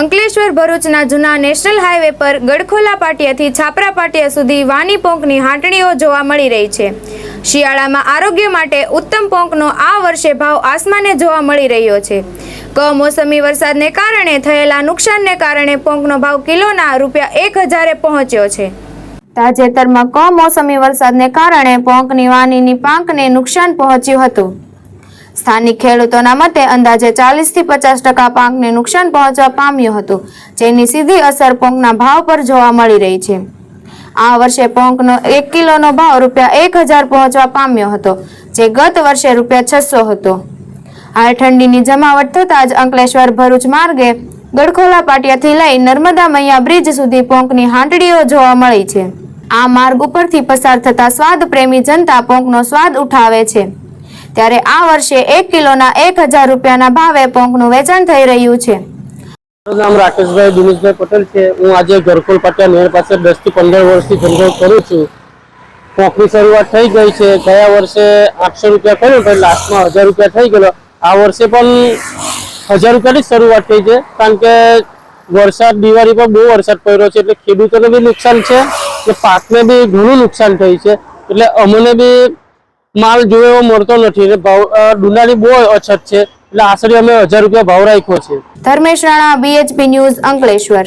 અંકલેશ્વર ભરૂચના જૂના national highway પર ગડખોલા પાટિયાથી છાપરા પાટિયા સુધી વાની પોંકની હાંટણીઓ જોવા મળી રહી છે. શિયાળામાં આરોગ્ય માટે ઉત્તમ પોંકનો આ વર્ષે ભાવ આસમાને જોવા મળી રહ્યો છે. કમોસમી વરસાદને કારણે થયેલા નુકસાનને કારણે પોંકનો ભાવ કિલોના રૂપિયા એક હજારે પહોંચ્યો છે. તાજેતરમાં કમોસમી વરસાદને કારણે પોંકની વાનીની પાંખને નુકસાન પહોંચ્યું હતું. સ્થાનિક ખેડૂતોના મતે અંદાજે ચાલીસથી પચાસ ટકા પાકને નુકસાન પહોંચવા પામ્યું હતું, જેની સીધી અસર પોંકના ભાવ પર જોવા મળી રહી છે. આ વર્ષે પોંકનો એક કિલોનો ભાવ રૂપિયા એક હજાર પહોંચવા પામ્યો હતો, જે ગત વર્ષે રૂપિયા છસો હતો. હાલ ઠંડીની જમાવટ થતાં જ અંકલેશ્વર ભરૂચ માર્ગે ગડખોલા પાટિયાથી લઈ નર્મદા મૈયા બ્રિજ સુધી પોંકની હાંટડીઓ જોવા મળી છે. આ માર્ગ ઉપરથી પસાર થતા સ્વાદ પ્રેમી જનતા પોંકનો સ્વાદ ઉઠાવે છે. ત્યારે આ વર્ષે એક કિલોના એક હજાર રૂપિયાના ભાવે પોંકનું વેચાણ થઈ રહ્યું છે. મારું નામ રાકેશભાઈ દિનેશભાઈ પટેલ છે. હું આજે ઘરકુલ પાટિયા નેર પાસે દસથી પંદર વર્ષથી ધંધો કરું છું. પોંખની શરૂઆત થઈ ગઈ છે. ગયા વર્ષે આઠસો રૂપિયા કર્યું તો લાસ્ટમાં હજાર રૂપિયા થઈ ગયેલો. આ વર્ષે પણ હજાર રૂપિયાની શરૂઆત થઈ છે. કારણ કે વરસાદ, દિવાળી પર બહુ વરસાદ પડ્યો છે. એટલે ખેડૂતોને બી નુકસાન છે. કે પાકને બી ઘણું નુકસાન થયું છે. એટલે અમને બી માલ જોયો એવો મળતો નથી. એટલે ભાવ ડુંડાની બહુ અછત છે. એટલે આશરે અમે હજાર રૂપિયા ભાવ રાખ્યો છે. Dharmesh Rana BHP news Ankleshwar.